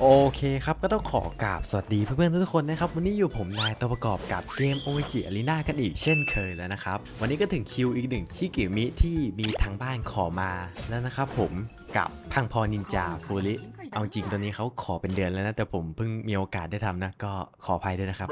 โอเคครับก็ต้องขอกราบสวัสดีเพื่อนๆทุกคนนะครับ วันนี้อยู่ผมนายตัวประกอบกับเกมโอ g จิอารีนากันอีกเช่นเคยแล้วนะครับ วันนี้ก็ถึงคิวอีกหนึ่งชิกิมิที่มีทางบ้านขอมาแล้วนะครับผม กับพังพอนินจาฟูริเอาจริงตัวนี้เขาขอเป็นเดือนแล้วนะ แต่ผมเพิ่งมีโอกาสได้ทำนะ ก็ขออภัยด้วยนะครับ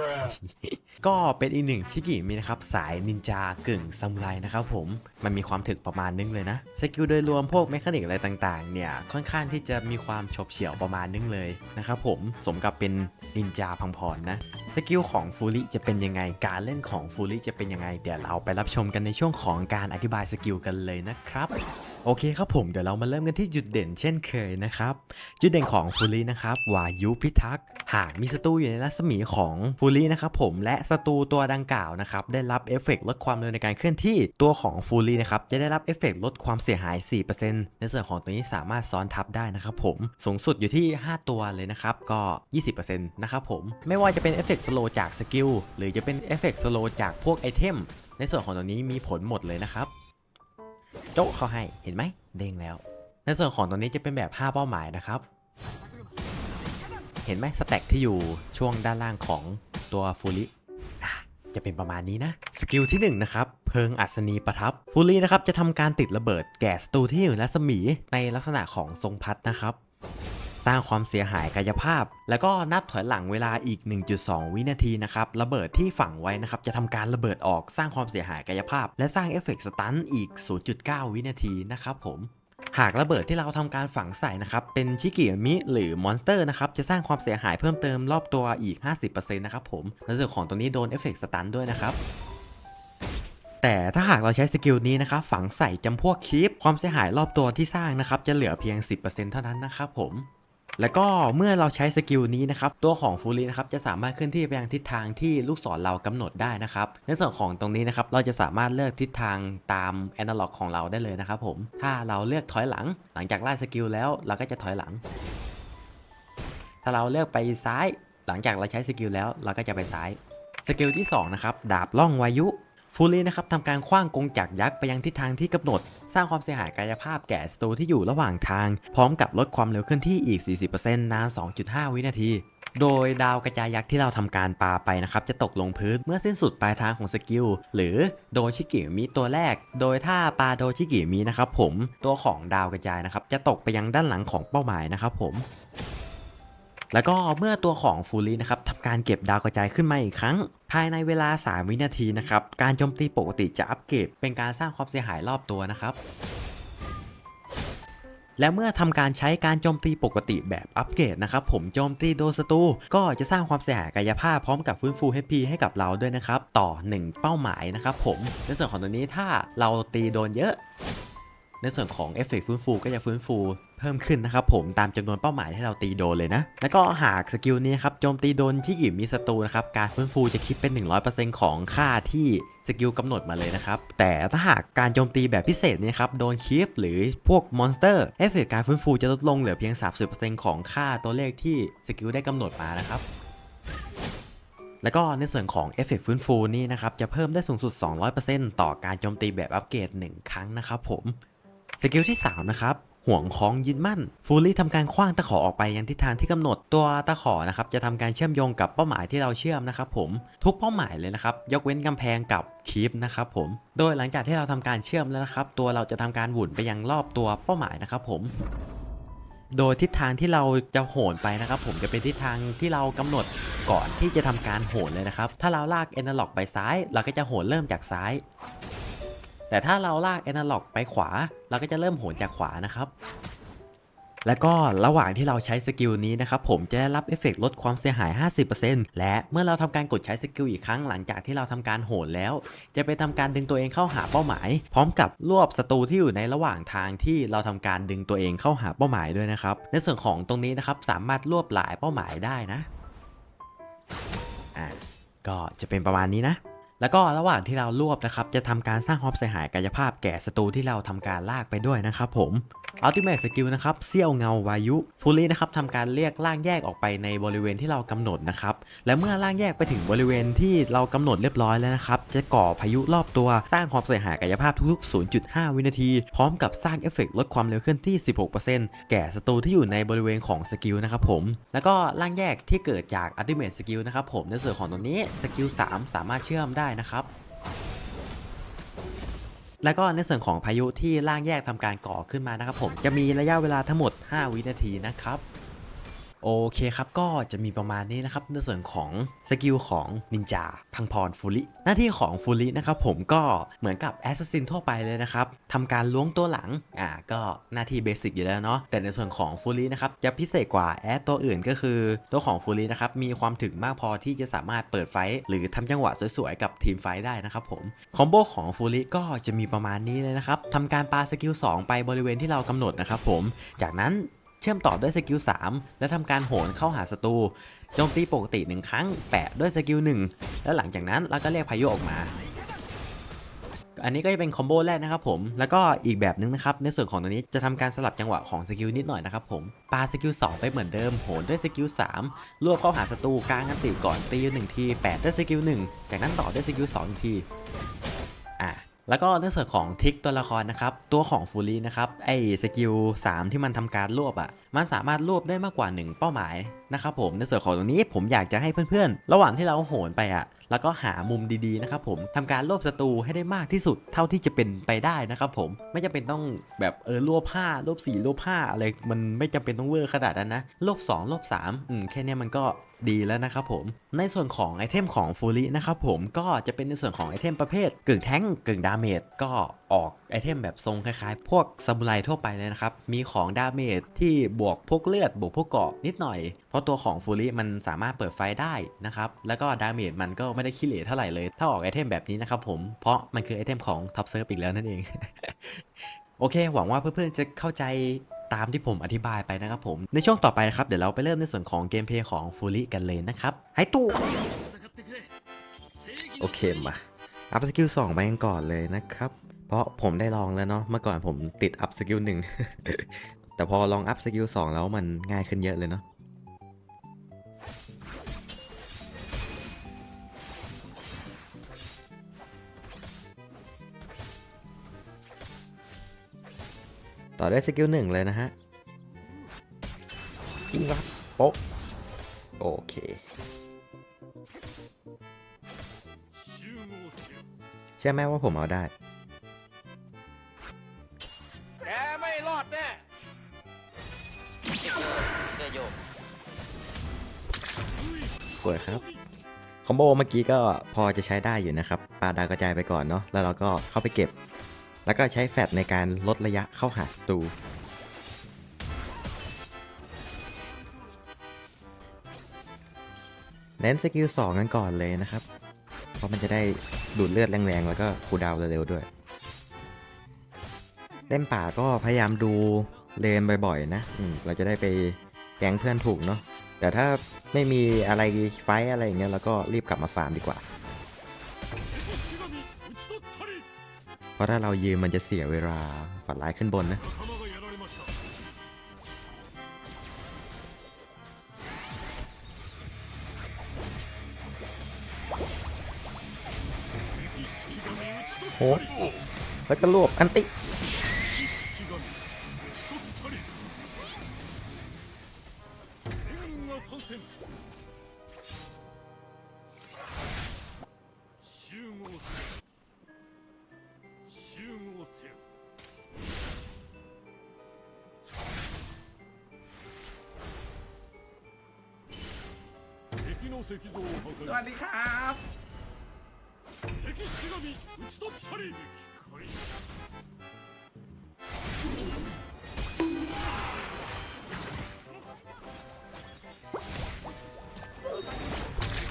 ก็เป็นอีกหนึ่งชิกิมินะครับ สายนินจากึ่งซามูไรนะครับผมมันมีความถึกประมาณนึงเลยนะสกิลโดยรวมพวกเมคานิกอะไรต่างๆ เนี่ยค่อนข้างที่จะมีความฉบเฉี่ยวประมาณนึงเลยนะครับผมสมกับเป็นนินจาพังพรนะสกิลของฟูริจะเป็นยังไงการเล่นของฟูริจะเป็นยังไงเดี๋ยวเราไปรับชมกันในช่วงของการอธิบายสกิลกันเลยนะครับ โอเคครับผมเดี๋ยวเรามาเริ่มกันที่จุดเด่นเช่นเคยนะครับ จุดเด่นของฟูรินะครับวายุพิทักษ์หากมีศัตรูอยู่ในรัศมีของฟูรินะครับผมและศัตรูตัวดังกล่าวนะครับได้รับเอฟเฟกต์ลดความเร็วในการเคลื่อนที่ตัวของฟูรินะครับจะได้รับเอฟเฟกต์ลดความเสียหาย 4%ในส่วนของตัวนี้สามารถซ้อนทับได้นะครับผมสูงสุดอยู่ที่ 5 ตัวเลยนะครับก็ 20%นะครับผมไม่ว่าจะเป็นเอฟเฟกต์สโลจากสกิลหรือจะเป็นเอฟเฟกต์สโลจากพวกไอเทมในส่วนของตัวนี้มีผลหมดเลยนะครับ โจ๊ะเขาให้เห็นไหมเด้งแล้ว ในส่วนของตัวนี้จะเป็นแบบ 5 เป้าหมายนะครับ เห็นไหมสแต็กที่อยู่ช่วงด้านล่างของตัวฟูริจะเป็นประมาณนี้นะ สกิลที่1นะครับเพิงอัศนีประทับฟูรินะครับจะทำการติดระเบิดแก่ศัตรูที่อยู่ในรัศมีในลักษณะของทรงพัดนะครับ สร้างความเสียหายกายภาพ แล้วก็นับถอยหลังเวลาอีก 1.2 วินาทีนะครับระเบิดที่ฝังไว้นะครับจะทำการระเบิดออกสร้างความเสียหายกายภาพ และสร้างเอฟเฟกต์สตันอีก 0.9 วินาทีนะครับผมหากระเบิดที่เราทำการฝังใส่นะครับเป็นชิกิมิหรือมอนสเตอร์นะครับจะสร้างความเสียหายเพิ่มเติมรอบตัวอีก 50%นะครับผมในส่วนของตัวนี้โดนเอฟเฟกต์สตันด้วยนะครับแต่ถ้าหากเราใช้สกิลนี้นะครับฝังใส่จำพวกคีปความเสียหายรอบตัวที่สร้างนะครับจะเหลือเพียง 10%เท่านั้นนะครับผม แล้วก็เมื่อเราใช้สกิลนี้นะครับ ตัวของฟูรินะครับจะสามารถเคลื่อนที่ไปยังทิศทางที่ลูกศรเรากำหนดได้นะครับ ในส่วนของตรงนี้นะครับเราจะสามารถเลือกทิศทางตามแอนาล็อกของเราได้เลยนะครับผม ถ้าเราเลือกถอยหลัง หลังจากไล่สกิลแล้วเราก็จะถอยหลัง ถ้าเราเลือกไปซ้าย หลังจากเราใช้สกิลแล้วเราก็จะไปซ้าย สกิลที่สองนะครับดาบล่องวายุ ฟูรีนะครับทำการคว้างกงจักรยักษ์ไปยังทิศทางที่กำหนด สร้างความเสียหายกายภาพแก่ศัตรูที่อยู่ระหว่างทาง พร้อมกับลดความเร็วเคลื่อนที่อีก 40%นาน 2.5 วินาทีโดยดาวกระจายยักษ์ที่เราทำการปาไปนะครับ จะตกลงพื้นเมื่อสิ้นสุดปลายทางของสกิล หรือโดชิกิมิตัวแรก โดยถ้าปาโดชิกิมินะครับผมตัวของดาวกระจายนะครับ จะตกไปยังด้านหลังของเป้าหมายนะครับผมแล้วก็เมื่อตัวของฟูรีนะครับท การเก็บดาวกระจายขึ้นมาอีกครั้ง ภายในเวลา 3 วินาทีนะครับ การโจมตีปกติจะอัปเกรดเป็นการสร้างความเสียหายรอบตัวนะครับและเมื่อทำการใช้การโจมตีปกติแบบอัปเกรดนะครับผมโจมตีโดนศัตรูก็จะสร้างความเสียหายกายภาพพร้อมกับฟื้นฟู HP ให้กับเราด้วยนะครับ ต่อ 1 เป้าหมายนะครับผมในส่วนของตัวนี้ถ้าเราตีโดนเยอะ ในส่วนของเอฟเฟกต์ฟื้นฟูก็จะฟื้นฟูเพิ่มขึ้นนะครับผมตามจำนวนเป้าหมายที่เราตีโดนเลยนะ แล้วก็หากสกิลนี้ครับโจมตีโดนที่กิมีศัตรูนะครับการฟื้นฟูจะคิดเป็น 100%ของค่าที่สกิลกำหนดมาเลยนะครับ แต่ถ้าหากการโจมตีแบบพิเศษเนี่ยครับโดนคีฟหรือพวกมอนสเตอร์เอฟเฟกต์การฟื้นฟูจะลดลงเหลือเพียง 30%ของค่าตัวเลขที่สกิลได้กำหนดมานะครับแล้วก็ในส่วนของเอฟเฟกต์ฟื้นฟูนี่นะครับจะเพิ่มได้สูงสุด 200%ต่อการโจมตีแบบอัปเกรด 1 ครั้งนะครับผม สกิลที่ 3 นะครับห่วงของยึดมั่น ฟูลี่ทำการคว้างตะขอออกไปยังทิศทางที่กำหนดตัวตะขอนะครับจะทำการเชื่อมโยงกับเป้าหมายที่เราเชื่อมนะครับผมทุกเป้าหมายเลยนะครับยกเว้นกำแพงกับคีปนะครับผมโดยหลังจากที่เราทำการเชื่อมแล้วนะครับตัวเราจะทำการหวุนไปยังรอบตัวเป้าหมายนะครับผมโดยทิศทางที่เราจะโหนไปนะครับ ผมจะเป็นทิศทางที่เรากำหนดก่อนที่จะทำการโหนเลยนะครับ ถ้าเราลากแอนาล็อกไปซ้าย เราก็จะโหนเริ่มจากซ้าย แต่ถ้าเราลากแอนาล็อกไปขวา เราก็จะเริ่มโหนจากขวานะครับ แล้วก็ระหว่างที่เราใช้สกิลนี้นะครับผมจะได้รับเอฟเฟกต์ลดความเสียหาย 50%และเมื่อเราทำการกดใช้สกิลอีกครั้งหลังจากที่เราทำการโหนแล้ว จะไปทำการดึงตัวเองเข้าหาเป้าหมาย พร้อมกับรวบศัตรูที่อยู่ในระหว่างทางที่เราทำการดึงตัวเองเข้าหาเป้าหมายด้วยนะครับ ในส่วนของตรงนี้นะครับสามารถรวบหลายเป้าหมายได้นะ อะก็จะเป็นประมาณนี้นะ แล้วก็ระหว่างที่เรารวบนะครับ จะทำการสร้างความเสียหายกายภาพแก่ศัตรูที่เราทำการลากไปด้วยนะครับผม Ultimate Skill นะครับเสี้ยวเงาวายุฟูลี่นะครับทำการเรียกร่างแยกออกไปในบริเวณที่เรากำหนดนะครับและเมื่อร่างแยกไปถึงบริเวณที่เรากำหนดเรียบร้อยแล้วนะครับจะก่อพายุรอบตัวสร้างความเสียหายกายภาพทุกๆ 0.5 วินาที พร้อมกับสร้างเอฟเฟกต์ลดความเร็วเคลื่อนที่ 16%แก่ศัตรูที่อยู่ในบริเวณของสกิลนะครับผมแล้วก็ร่างแยกที่เกิดจาก Ultimate Skill นะครับผมในส่วนของตรงนี้สกิล3สามารถเชื่อมได้นะครับ แล้วก็ในส่วนของพายุที่ร่างแยกทำการก่อขึ้นมานะครับผมจะมีระยะเวลาทั้งหมด 5 วินาทีนะครับ โอเคครับก็จะมีประมาณนี้นะครับในส่วนของสกิลของนินจาพังพรฟูลิหน้าที่ของฟูลินะครับผมก็เหมือนกับแอสซัสซินทั่วไปเลยนะครับทำการล้วงตัวหลังอ่าก็หน้าที่เบสิกอยู่แล้วเนาะแต่ในส่วนของฟูลินะครับจะพิเศษกว่าแอดตัวอื่นก็คือ ตัวของฟูลินะครับมีความถึงมากพอที่จะสามารถเปิดไฟหรือทำจังหวะสวยๆกับทีมไฟได้นะครับผมคอมโบของฟูลิก็จะมีประมาณนี้เลยนะครับทำการปาสกิล2ไปบริเวณที่เรากำหนดนะครับผมจากนั้น เชื่อมต่อด้วยสกิล3และทำการโหนเข้าหาศัตรูโจมตีปกติ 1 ครั้งแปะด้วยสกิล1แล้วหลังจากนั้นเราก็เรียกพายุออกมาอันนี้ก็จะเป็นคอมโบแรกนะครับผม แล้วก็อีกแบบนึงนะครับ ในส่วนของตัวนี้จะทำการสลับจังหวะของสกิลนิดหน่อยนะครับผม ปาสกิล2ไปเหมือนเดิม โหนด้วยสกิล3รวบเข้าหาศัตรูกลางอันติก่อนตีหนึ่งทีแปะด้วยสกิล1จากนั้นต่อด้วยสกิล2อีกที อะ แล้วก็ในส่วนของทิกตัวละครนะครับ ตัวของฟูลีนะครับ ไอ้สกิล 3 ที่มันทำการรวบอะ่ะ มันสามารถรวบได้มากกว่า 1 เป้าหมายนะครับผม ในส่วนของตรงนี้ผมอยากจะให้เพื่อนๆ ระหว่างที่เราโหนไปอะ่ะ แล้วก็หามุมดีๆนะครับผมทำการรวบศัตรูให้ได้มากที่สุดเท่าที่จะเป็นไปได้นะครับผม ไม่จำเป็นต้องแบบเออรวบผ้ารวบสี่รวบผ้าอะไร มันไม่จำเป็นต้องเวอร์ขนาดนั้นนะ รวบ2รวบ3อืมแค่นี้มันก็ ดีแล้วนะครับผม ในส่วนของไอเทมของฟูลินะครับผมก็จะเป็นในส่วนของไอเทมประเภทกึ่งแท้งกึ่งดาเมจก็ออกไอเทมแบบทรงคล้ายๆ พวกซามูไรทั่วไปเลยนะครับ มีของดาเมจที่บวกพวกเลือด บวกพวกเกาะนิดหน่อย เพราะตัวของฟูลิมันสามารถเปิดไฟได้นะครับ แล้วก็ดาเมจมันก็ไม่ได้ขี้เหร่เท่าไหร่เลย ถ้าออกไอเทมแบบนี้นะครับผม เพราะมันคือไอเทมของท็อปเซิร์ฟอีกแล้วนั่นเอง โอเค หวังว่าเพื่อนๆจะเข้าใจ ตามที่ผมอธิบายไปนะครับผม ในช่วงต่อไปนะครับ เดี๋ยวเราไปเริ่มในส่วนของเกมเพลย์ของฟูลิกันเลยนะครับไฮตู้โอเคมา อัพสกิลสองไปกันก่อนเลยนะครับ เพราะผมได้ลองแล้วเนาะเมื่อก่อนผมติดอัพสกิลหนึ่งแต่พอลองอัพสกิล2แล้วมันง่ายขึ้นเยอะเลยเนาะ ต่อด้วยสกิลหนึ่งเลยนะฮะยิงรับโป๊ะโอเคเชื่อไหมว่าผมเอาได้แกไม่รอดแน่เสื้อโยกสวยครับ คอมโบเมื่อกี้ก็พอจะใช้ได้อยู่นะครับ ปาดาวกระจายไปก่อนเนาะ แล้วเราก็เข้าไปเก็บ แล้วก็ใช้แฟดในการลดระยะเข้าหาศัตรูเน้นสกิล2กันก่อนเลยนะครับ เพราะมันจะได้ดูดเลือดแรงๆ แล้วก็คูลดาวน์เร็วๆด้วย เล่นป่าก็พยายามดูเลนบ่อยๆ นะเราจะได้ไปแก๊งเพื่อนถูกเนาะ แต่ถ้าไม่มีอะไรไฟอะไรอย่างเงี้ยเราก็รีบกลับมาฟาร์มดีกว่า เพราะถ้าเรายืนมันจะเสียเวลาฝันร้ายขึ้นบนนะโหแล้วก็รวบอันติ の石像を破壊 สวัสดีครับ 敵式神討ち取ったり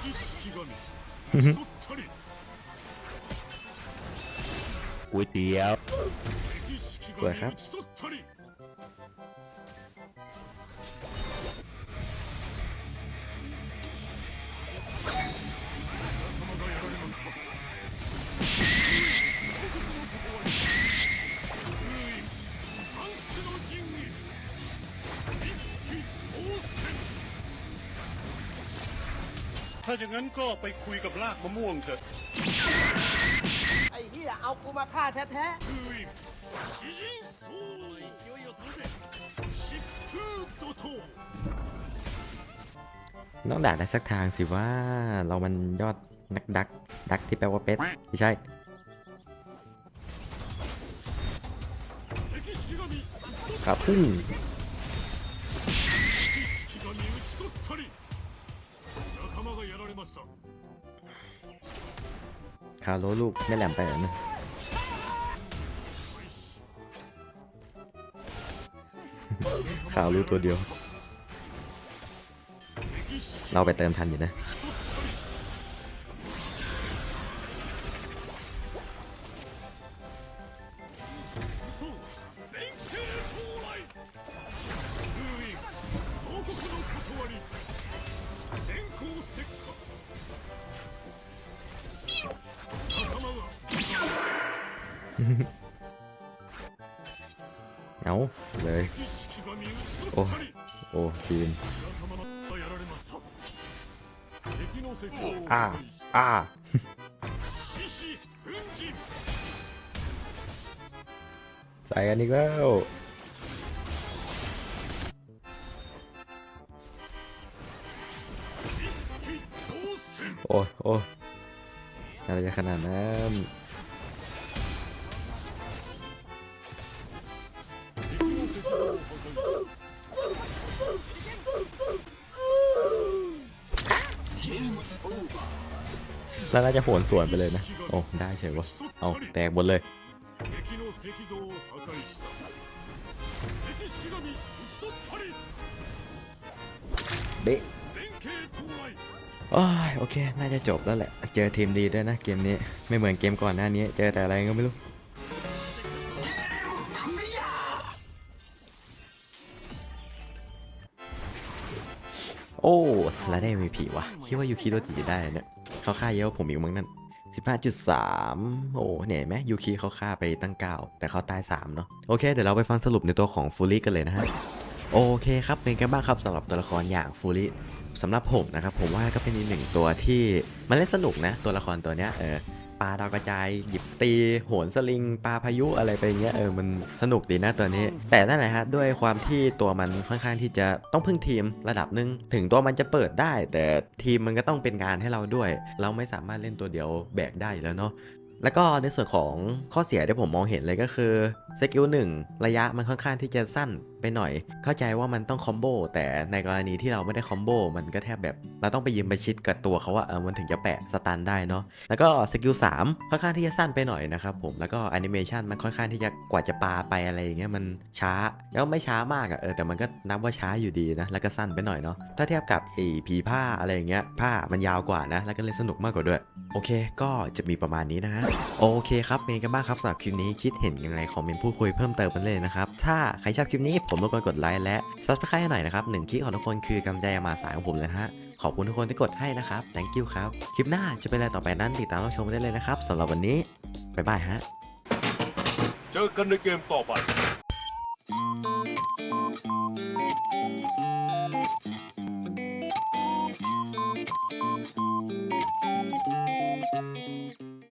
敵式神討ち取ったり ก๋วยเตี๋ยว 敵式สวยครับ 討ち取ったり าอย่างนั้นก็ไปคุยกับลากมะม่วงเถอะไอ้เหี้ยเอากูมาฆ่าแท้ๆต้องด่าได้สักทางสิว่าเรามันยอดนักดัก ดักที่แปลว่าเป็ดไม่ใช่ กลับพึ่ง คาโรลูกไม่แหลมไปเหรอเนี่ยข่าวรู้ตัวเดียว敵式เราไปเติมทันอยู่นะ โอ้ทีมอาอาใส่กันอีกแล้วโอ้โอ้อะไรจะขนาดนั้น แล้วน่าจะโหนสวนไปเลยนะ โอ้ ได้เฉยวะเอาแตกบนเลย เบะโอ้ยโอเค น่าจะจบแล้วแหละ เจอทีมดีด้วยนะเกมนี้ ไม่เหมือนเกมก่อนหน้านี้ เจอแต่อะไรก็ไม่รู้โอ้แล้วได้ MVP วะคิดว่ายูคิโรจิจะได้เนี่ย เขาฆ่าเยอะกว่าผมอีกมั้งนั่น15.3 โอ้เนี่ยเห็นไหมยูคีเขาฆ่าไปตั้ง 9 แต่เขาตาย 3 เนาะโอเค เดี๋ยวเราไปฟังสรุปในตัวของฟูริกันเลยนะฮะ โอเคครับ เป็นกันบ้างครับสำหรับตัวละครอย่างฟูริสำหรับผมนะครับ ผมว่าก็เป็นอีกหนึ่งตัวที่มันเล่นสนุกนะ ตัวละครตัวเนี้ยเออ ปลาดาวกระจาย หยิบตีโหนสลิงปลาพายุอะไรไปเงี้ยเออมันสนุกดีนะตัวนี้ แต่นั่นแหละฮะด้วยความที่ตัวมันค่อนข้างที่จะต้องพึ่งทีมระดับหนึ่งถึงตัวมันจะเปิดได้ แต่ทีมมันก็ต้องเป็นงานให้เราด้วย เราไม่สามารถเล่นตัวเดียวแบกได้แล้วเนาะ แล้วก็ในส่วนของข้อเสียที่ผมมองเห็นเลยก็คือสกิลหนึ่งระยะมันค่อนข้างที่จะสั้นไปหน่อย เข้าใจว่ามันต้องคอมโบแต่ในกรณีที่เราไม่ได้คอมโบมันก็แทบแบบเราต้องไปยืมไปชิดกับตัวเขาว่าเออมันถึงจะแปะสตันได้เนาะแล้วก็สกิล3ค่อนข้างที่จะสั้นไปหน่อยนะครับผมแล้วก็แอนิเมชันมันค่อนข้างที่จะกว่าจะปาไปอะไรอย่างเงี้ยมันช้าแล้วไม่ช้ามากอะเออแต่มันก็นับว่าช้าอยู่ดีนะแล้วก็สั้นไปหน่อยเนาะถ้าเทียบกับไอ้ผีผ้าอะไรอย่างเงี้ยผ้ามันยาวกว่านะ แล้วก็เล่นสนุกมากกว่าด้วย โอเค ก็จะมีประมาณนี้นะฮะโอเคครับเป็นกันบ้างครับสำหรับคลิปนี้คิดเห็นยังไงคอมเมนต์พูดคุยเพิ่มเติมกันเลยนะครับ ถ้าใครชอบคลิปนี้ผมรบกวนกดไลค์และ subscribe ให้หน่อยนะครับหนึ่งคลิกของทุกคนคือกำลังใจมาสายของผมเลยนะฮะขอบคุณทุกคนที่กดให้นะครับ thank you ครับ คลิปหน้าจะเป็นอะไรต่อไปนั้นติดตามรับชมได้เลยนะครับสำหรับวันนี้บ๊ายบายฮะ เจอกันในเกมต่อไป